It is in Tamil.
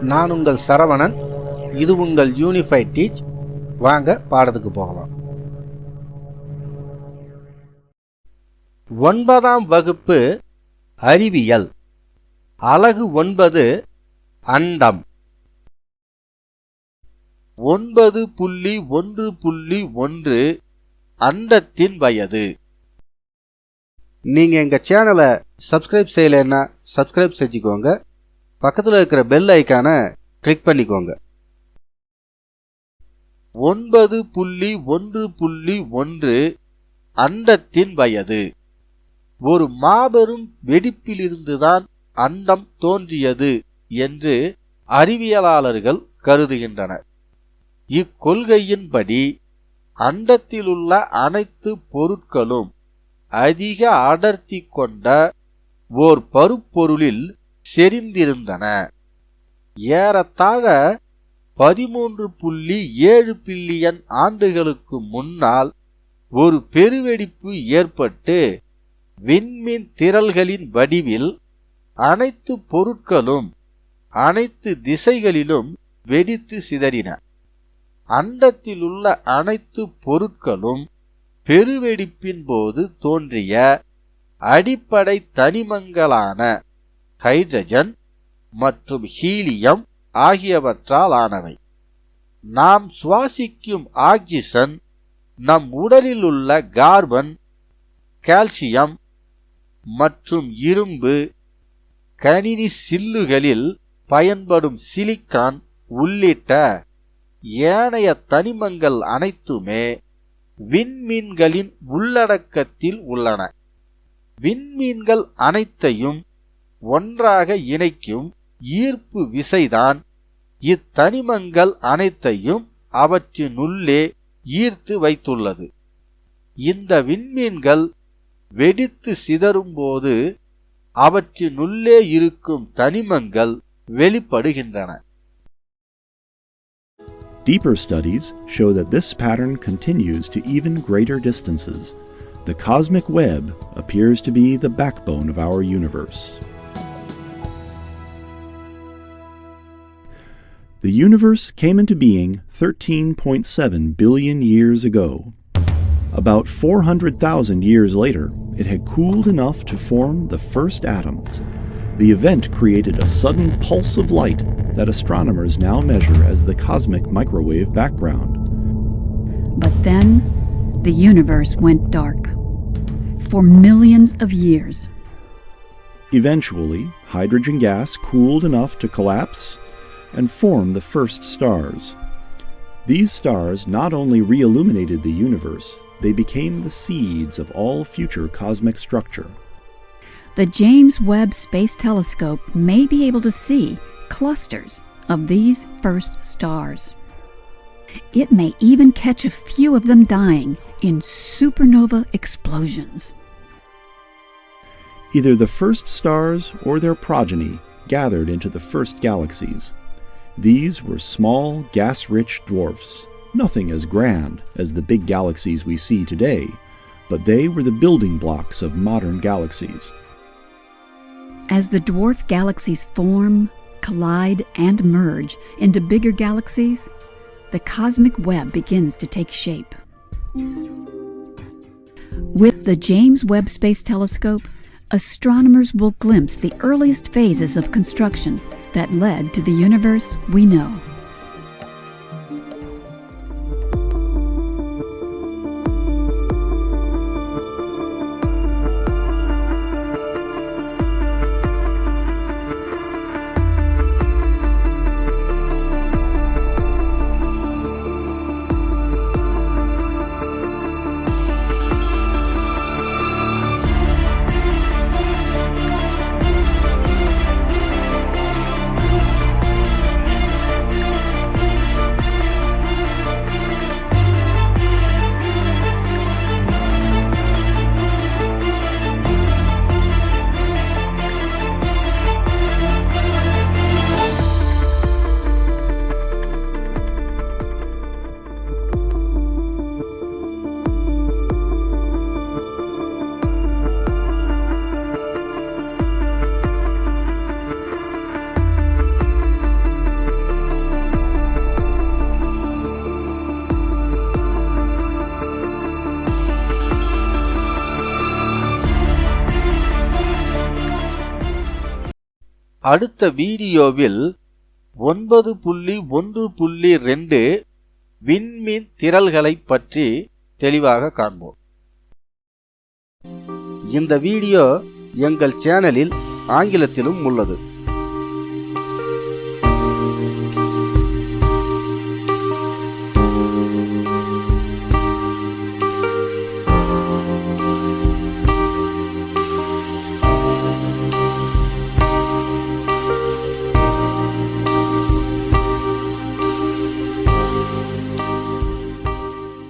நான் உங்கள் சரவணன். இது உங்கள் யூனிஃபைட் டீச் வாங்க பாடத்துக்கு போகலாம். ஒன்பதாம் வகுப்பு அறிவியல். அலகு ஒன்பது அண்டம். ஒன்பது புள்ளி ஒன்று புள்ளி ஒன்று அண்டத்தின் வயது. நீங்க எங்க சேனலை சப்ஸ்கிரைப் செய்யலைன்னா சப்ஸ்கிரைப் செஞ்சுக்கோங்க. பக்கத்தில் இருக்கிற பெல் ஐக்கானை கிளிக் பண்ணிக்கோங்க. ஒன்பது புள்ளி ஒன்று புள்ளி ஒன்று அண்டத்தின் வயது. ஒரு மாபெரும் வெடிப்பிலிருந்துதான் அண்டம் தோன்றியது என்று அறிவியலாளர்கள் கருதுகின்றனர். இக்கொள்கையின்படி அண்டத்திலுள்ள அனைத்து பொருட்களும் அதிக அடர்த்தி கொண்ட ஓர் பருப்பொருளில் செறிந்திருந்தன. ஏறத்தாழ பதிமூன்று புள்ளி ஏழு பில்லியன் ஆண்டுகளுக்கு முன்னால் ஒரு பெருவெடிப்பு ஏற்பட்டு விண்மீன் திரள்களின் வடிவில் அனைத்து பொருட்களும் அனைத்து திசைகளிலும் வெடித்து சிதறின. அண்டத்திலுள்ள அனைத்து பொருட்களும் பெருவெடிப்பின் போது தோன்றிய அடிப்படை தனிமங்களான ஹைட்ரஜன் மற்றும் ஹீலியம் ஆகியவற்றால் ஆனவை. நாம் சுவாசிக்கும் ஆக்சிஜன் நம் உடலில் உள்ள கார்பன் கால்சியம் மற்றும் இரும்பு கணினி சில்லுகளில் பயன்படும் சிலிக்கான் உள்ளிட்ட ஏனைய தனிமங்கள் அனைத்துமே விண்மீன்களின் உள்ளடக்கத்தில் உள்ளன. விண்மீன்கள் அனைத்தையும் ஒன்றாக இணைக்கும் ஈர்ப்பு விசைதான் இத்தனிமங்கள் அனைத்தையும் அவற்றினுள்ளே ஈர்த்து வைத்துள்ளது இந்த விண்மீன்கள் வெடித்து சிதறும்போது அவற்றினுள்ளே இருக்கும் தனிமங்கள் வெளிப்படுகின்றன Deeper studies show that this pattern continues to even greater distances. The cosmic web appears to be the backbone of our universe. The universe came into being 13.7 billion years ago. About 400,000 years later, it had cooled enough to form the first atoms. The event created a sudden pulse of light that astronomers now measure as the cosmic microwave background. But then, the universe went dark. For millions of years. Eventually, hydrogen gas cooled enough to collapse and form the first stars. These stars not only re illuminated the universe, they became the seeds of all future cosmic structure. The James Webb Space Telescope may be able to see clusters of these first stars. It may even catch a few of them dying in supernova explosions. Either the first stars or their progeny gathered into the first galaxies. These were small, gas rich dwarfs, nothing as grand as the big galaxies we see today, but they were the building blocks of modern galaxies. As the dwarf galaxies form, collide, and merge into bigger galaxies, the cosmic web begins to take shape. With the James Webb Space Telescope, astronomers will glimpse the earliest phases of construction that led to the universe we know. அடுத்த வீடியோவில் ஒன்பது புள்ளி ஒன்று புள்ளி ரெண்டு விண்மீன் திரள்களை பற்றி தெளிவாக காண்போம். இந்த வீடியோ எங்கள் சேனலில் ஆங்கிலத்திலும் உள்ளது.